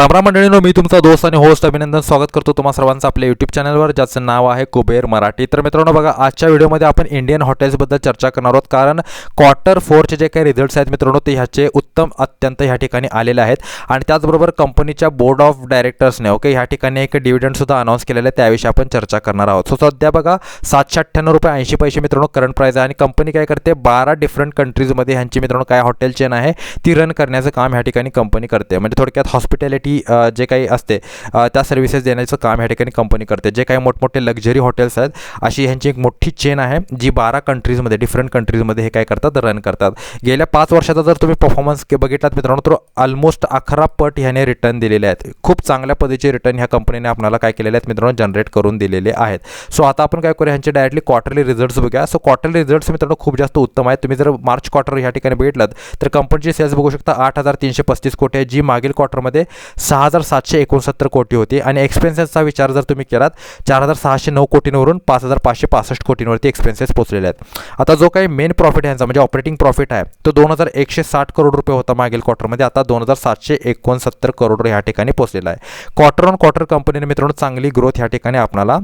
रामराम मंडळीनो मी तुमचा दोस्त आणि होस्ट अभिनंदन स्वागत करतो तुम्हा सर्वांचं आपल्या यूट्यूब चॅनलवर ज्याचं नाव आहे कुबेर मराठी. तर मित्रांनो बघा आजच्या व्हिडिओमध्ये आपण इंडियन हॉटेल्सबद्दल चर्चा करणार आहोत कारण क्वार्टर फोरचे जे काही रिझल्ट्स आहेत मित्रांनो ते ह्याचे उत्तम अत्यंत ह्या ठिकाणी आलेले आहेत. आणि त्याचबरोबर कंपनीच्या बोर्ड ऑफ डायरेक्टर्सने ओके ह्या ठिकाणी एक डिव्हिडंडसुद्धा अनाऊन्स केलेलं आहे त्याविषयी आपण चर्चा करणार आहोत. सो सध्या बघा सातशे अठ्ठ्याण्णव रुपये ऐंशी पैसे मित्रांनो करंट प्राईस आहे. आणि कंपनी काय करते बारा डिफरंट कंट्रीजमध्ये ह्यांची मित्रांनो काय हॉटेल चेन आहे ती रन करण्याचं काम ह्या ठिकाणी कंपनी करते. म्हणजे थोडक्यात हॉस्पिटॅलिटी जे काही असते त्या सर्व्हिसेस देण्याचं काम ह्या ठिकाणी कंपनी करते. जे काही मोठमोठे लक्झरी हॉटेल्स आहेत अशी ह्यांची एक मोठी चेन आहे जी बारा कंट्रीजमध्ये डिफरंट कंट्रीजमध्ये हे काय करतात रन करतात. गेल्या पाच वर्षाचा जर तुम्ही परफॉर्मन्स बघितलात मित्रांनो तर ऑलमोस्ट अकरा पट ह्याने रिटर्न दिलेले आहेत. खूप चांगल्या पद्धतीचे रिटर्न ह्या कंपनीने आपल्याला काय केलेले आहेत मित्रांनो जनरेट करून दिलेले आहेत. सो आता आपण काय करूया ह्यांचे डायरेक्टली क्वार्टरली रिझल्ट्स बघूया. सो क्वार्टरली रिझल्ट्स मित्रांनो खूप जास्त उत्तम आहेत. तुम्ही जर मार्च क्वार्टर ह्या ठिकाणी बघितलात तर कंपनीची सेल्स बघू शकता आठ हजार तीनशे पस्तीस कोटी आहे. जी मागील क्वार्टरमध्ये सहा हजार सातशे एकोणसत्तर कोटी होती. आणि एक्सपेन्सेसचा विचार जर तुम्ही केलात चार हजार सहाशे नऊ कोटींवरून पाच हजार पाचशे पासष्ट कोटींवरती एक्सपेन्सेस पोचलेले आहेत. आता जो काही मेन प्रॉफिट आहे यांचा म्हणजे ऑपरेटिंग प्रॉफिट आहे तो दोन हजार एकशे साठ करोड रुपये होता मागील क्वार्टरमध्ये आता दोन हजार सातशे एकोणसत्तर करोड ह्या ठिकाणी पोचलेला आहे. क्वार्टर ऑन क्वार्टर कंपनीने मित्रांनो चांगली ग्रोथ ह्या ठिकाणी आपणाला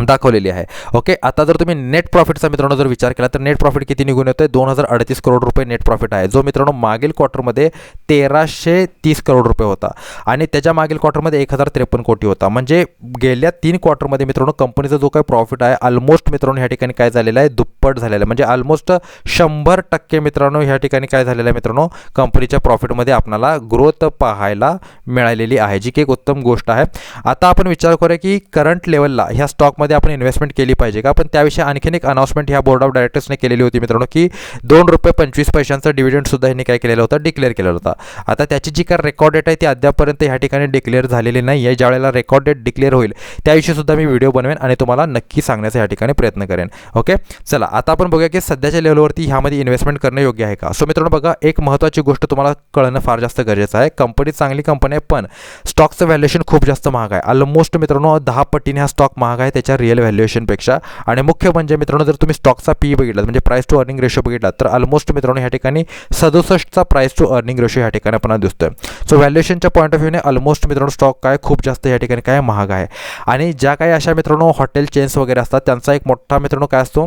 दाखवलेली आहे. ओके आता जर तुम्ही नेट प्रॉफिटचा मित्रांनो जर विचार केला तर नेट प्रॉफिट किती निघून येतोय? दोन हजार अडतीस करोड रुपये नेट प्रॉफिट आहे. जो मित्रांनो मागील क्वार्टरमध्ये तेराशे तीस करोड रुपये होता. आणि त्याच्या मागील क्वार्टरमध्ये एक हजार त्रेपन्न कोटी होता. म्हणजे गेल्या तीन क्वार्टरमध्ये मित्रांनो कंपनीचा जो काही प्रॉफिट आहे ऑलमोस्ट मित्रांनो ह्या ठिकाणी काय झालेलं आहे? दुप्पट झालेलं आहे. म्हणजे ऑलमोस्ट शंभर टक्के मित्रांनो ह्या ठिकाणी काय झालेलं आहे मित्रांनो? कंपनीच्या प्रॉफिटमध्ये आपणाला ग्रोथ पाहायला मिळालेली आहे जी की एक उत्तम गोष्ट आहे. आता आपण विचार करूया की करंट लेवलला ह्या स्टॉक स्टॉकमध्ये आपण इन्व्हेस्टमेंट केली पाहिजे का? पण त्याविषयी आणखीन एक अनाउन्समेंट ह्या बोर्ड ऑफ डायरेक्टर्सने केलेली होती मित्रांनो की दोन रुपये पंचवीस पैशांचा डिव्हिडंड सुद्धा ह्यांनी काय केलेला होता? डिक्लेअर केलेला होता. आता त्याची जी काय रेकॉर्ड डेट आहे ती अद्यापर्यंत ह्या ठिकाणी डिक्लेअर झालेली नाही आहे ज्यावेळेला रेकॉर्ड डेट डिक्लेअर होईल त्याविषयी सुद्धा मी व्हिडिओ बनवेन आणि तुम्हाला नक्की सांगण्याचा या ठिकाणी प्रयत्न करेन. ओके चला आता आपण बघूया की सध्याच्या लेवलवरती ह्यामध्ये इन्व्हेस्टमेंट करणं योग्य आहे का? सो मित्रांनो बघा एक महत्त्वाची गोष्ट तुम्हाला कळणं फार जास्त गरजेचं आहे. कंपनी चांगली कंपनी आहे पण स्टॉकचं व्हॅल्युएशन खूप जास्त महाग आहे. ऑलमोस्ट मित्रांनो दहा पटीने हा स्टॉक महाग आहे. त्याच्या रिअल व्हॅल्युएशनपेक्षा आणि मुख्य म्हणजे मित्रांनो जर तुम्ही स्टॉकचा पी बघितला म्हणजे प्राईस टू अर्निंग रेशो बघितला तर ऑलमोस्ट मित्रांनो ह्या ठिकाणी सदुसष्टचा प्राईस टू अर्निंग रेशो ह्या ठिकाणी आपल्याला दिसतोय. सो व्हॅल्युएशनच्या पॉईंट ऑफ व्ह्यूने ऑलमोस्ट मित्रांनो स्टॉक काय खूप जास्त या ठिकाणी काय महाग आहे. आणि ज्या काही अशा मित्रांनो हॉटेल चेन्स वगैरे असतात त्यांचा एक मोठा मित्रांनो काय असतो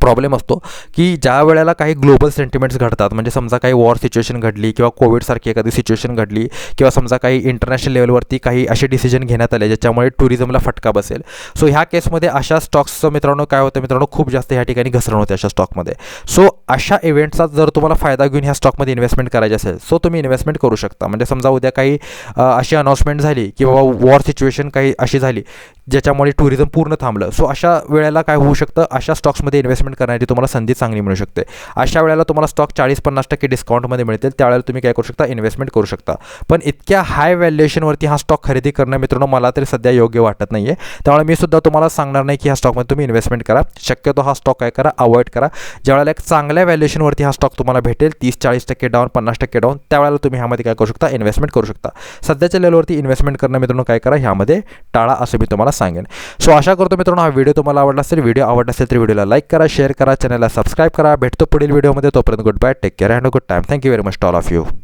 प्रॉब्लेम असतो की ज्या वेळेला काही ग्लोबल सेंटिमेंट्स घडतात म्हणजे समजा काही वॉर सिच्युएशन घडली किंवा कोविडसारखी एखादी सिच्युएशन घडली किंवा समजा काही इंटरनॅशनल लेवलवरती काही असे डिसिजन घेण्यात आले ज्याच्यामुळे टुरिझमला फटका बसेल. सो ह्या केसमध्ये अशा स्टॉक्सचं मित्रांनो काय होतं मित्रांनो? खूप जास्त ह्या ठिकाणी घसरण होते अशा स्टॉकमध्ये सो अशा इव्हेंटचा जर तुम्हाला फायदा घेऊन ह्या स्टॉकमध्ये इन्व्हेस्टमेंट करायची असेल सो तुम्ही इन्व्हेस्टमेंट करू शकता. म्हणजे समजा उद्या काही अशी अनाऊन्समेंट झाली की बाबा वॉर सिच्युएशन काही अशी झाली ज्याच्यामुळे टुरिझम पूर्ण थांबलं. सो अशा वेळेला काय होऊ शकतं? अशा स्टॉक्समध्ये इन्व्हेस्टमेंट करण्याची तुम्हाला संधी चांगली मिळू शकते. अशा वेळेला तुम्हाला स्टॉक चाळीस पन्नास टक्के डिस्काउंटमध्ये मिळतील. त्यावेळेला तुम्ही काय करू शकता? इन्व्हेस्टमेंट करू शकता. पण इतक्या हाय व्हॅल्युएशनवरती हा स्टॉक खरेदी करणं मित्रांनो मला तरी सध्या योग्य वाटत नाही आहे त्यामुळे मी सुद्धा तुम्हाला सांगणार नाही की ह्या स्टॉकमध्ये तुम्ही इन्व्हेस्टमेंट करा. शक्यतो हा स्टॉक काय करा? अवॉइड करा. ज्यावेळेला एक चांगल्या व्हॅल्युएशनवरती हा स्टॉक तुम्हाला भेटेल तीस चाळीस टक्के डाऊन पन्नास टक्के डाऊन त्यावेळेला तुम्ही ह्यामध्ये काय करू शकता? इन्व्हेस्टमेंट करू शकता. सध्याच्या लेवलवरती इन्व्हेस्टमेंट करणं मित्रांनो काय करा? ह्यामध्ये टाळा असं मी तुम्हाला सांगेन. सो आशा करतो मित्रांनो हा व्हिडिओ तुम्हाला आवडला असेल व्हिडिओ आवडला असेल तर व्हिडिओला लाईक करा शेअर करा चॅनलला सबस्क्राईब करा. भेटतो पुढील व्हिडिओमध्ये तोपर्यंत good bye take care and good time thank you very much all of you